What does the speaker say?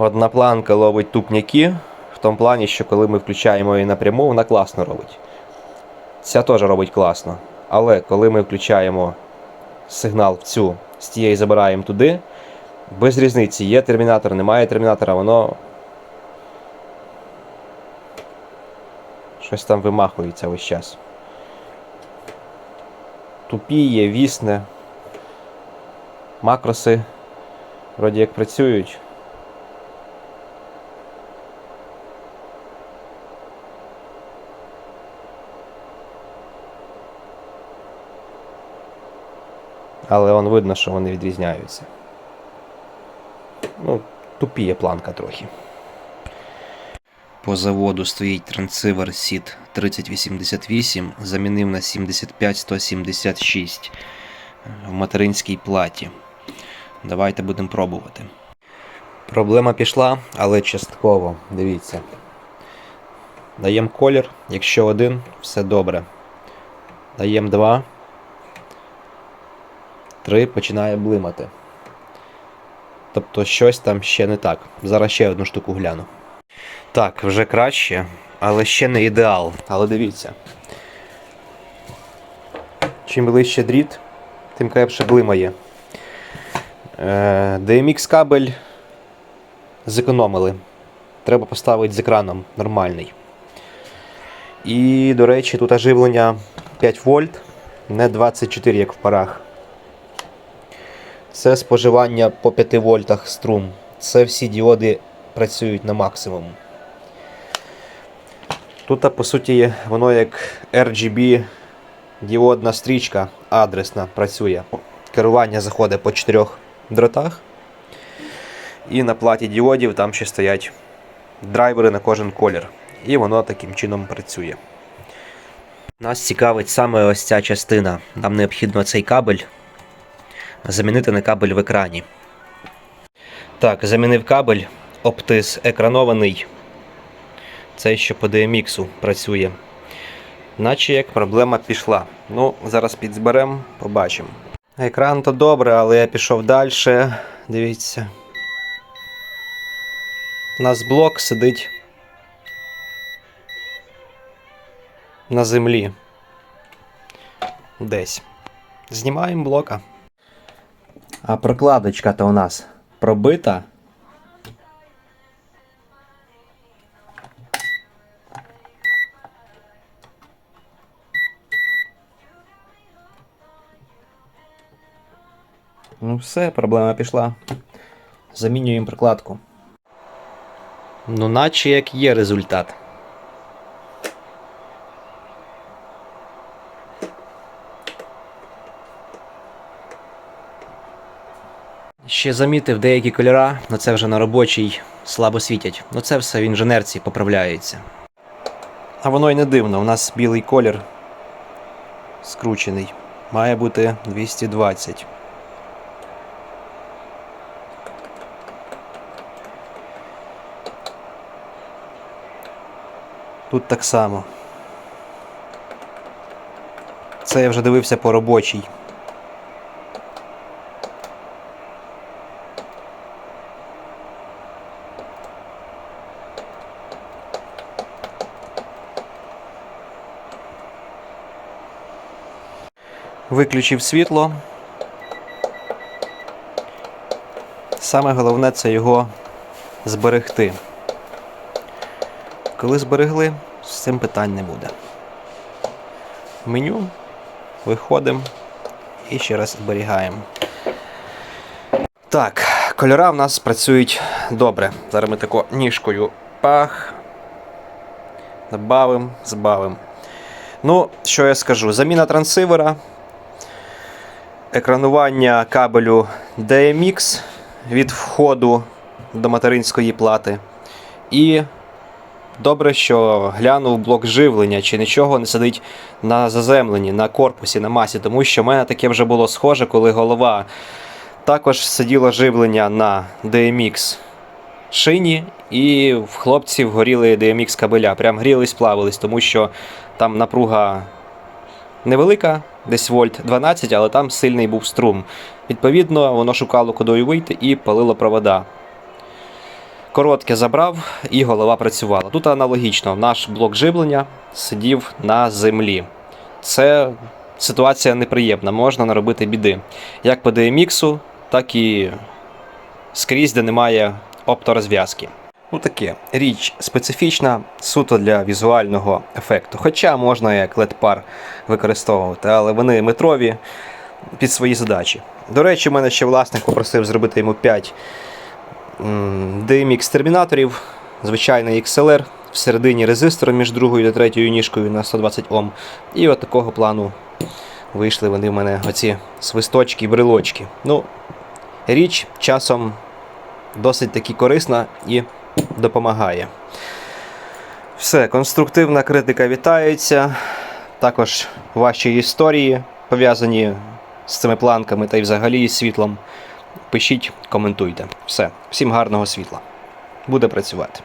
Одна планка ловить тупняки, в тому плані, що коли ми включаємо її напряму, вона класно робить. Ця теж робить класно. Але коли ми включаємо сигнал в цю, з тієї забираємо туди, без різниці, є термінатор, немає термінатора, воно. Щось там вимахується весь час. Тупіє, вісне. Макроси вроді як працюють. Але он видно, що вони відрізняються. Ну, тупіє планка трохи. По заводу стоїть трансивер SID 3088, замінив на 75176 в материнській платі. Давайте будемо пробувати. Проблема пішла, але частково. Дивіться. Даємо колір. Якщо один, все добре. Даємо два. Три починає блимати. Тобто щось там ще не так. Зараз ще одну штуку гляну. Так, вже краще, але ще не ідеал. Але дивіться. Чим ближче дріт, тим крепше блимає. Е, DMX кабель зекономили. Треба поставити з екраном нормальний. І, до речі, тут оживлення 5 вольт, не 24, як в парах. Це споживання по 5 вольтах струм. Це всі діоди працюють на максимум. Тут, по суті, воно як RGB діодна стрічка адресна працює. Керування заходить по 4 дротах. І на платі діодів там ще стоять драйвери на кожен колір. І воно таким чином працює. Нас цікавить саме ось ця частина. Нам необхідно цей кабель замінити на кабель в екрані. Так, замінив кабель, оптис екранований. Це що по DMX працює. Наче як проблема пішла. Ну, зараз підзберемо, побачимо. Екран то добре, але я пішов далі. Дивіться. У нас блок сидить на землі. Десь. Знімаємо блока. А прокладочка-то у нас пробита. Ну все, проблема пішла. Замінюємо прокладку. Ну, наче як є результат. Ще замітив деякі кольора, але це вже на робочій слабо світять. Ну це все в інженерці поправляється. А воно й не дивно, у нас білий колір скручений. Має бути 220. Тут так само. Це я вже дивився по робочій. Виключив світло. Саме головне це його зберегти. Коли зберегли, з цим питань не буде. Меню, виходимо і ще раз зберігаємо. Так, кольора в нас працюють добре. Зараз ми тако ніжкою пах. Добавимо, збавимо. Ну, що я скажу? Заміна трансивера, екранування кабелю DMX від входу до материнської плати. І добре, що глянув блок живлення, чи нічого не сидить на заземленні, на корпусі, на масі, тому що в мене таке вже було схоже, коли голова також сиділо живлення на DMX шині, і в хлопців горіли DMX кабеля. Прям грілись, плавились, тому що там напруга невелика, десь вольт 12, але там сильний був струм. Відповідно, воно шукало кудою вийти і палило провода. коротке забрав і голова працювала. Тут аналогічно, наш блок живлення сидів на землі. Це ситуація неприємна, можна наробити біди. Як по DMX, так і скрізь, де немає опторозв'язки. Ну таке, річ специфічна, суто для візуального ефекту. Хоча можна як LED-пар використовувати, але вони метрові під свої задачі. До речі, у мене ще власник попросив зробити йому 5 DMX термінаторів, звичайний XLR, всередині резистор між другою та третьою ніжкою на 120 Ом. І от такого плану вийшли вони в мене оці свисточки і брелочки. Ну, річ часом досить таки корисна і допомагає. Все, конструктивна критика вітається. Також ваші історії пов'язані з цими планками та й взагалі з світлом. Пишіть, коментуйте. Все, всім гарного світла. Буде працювати.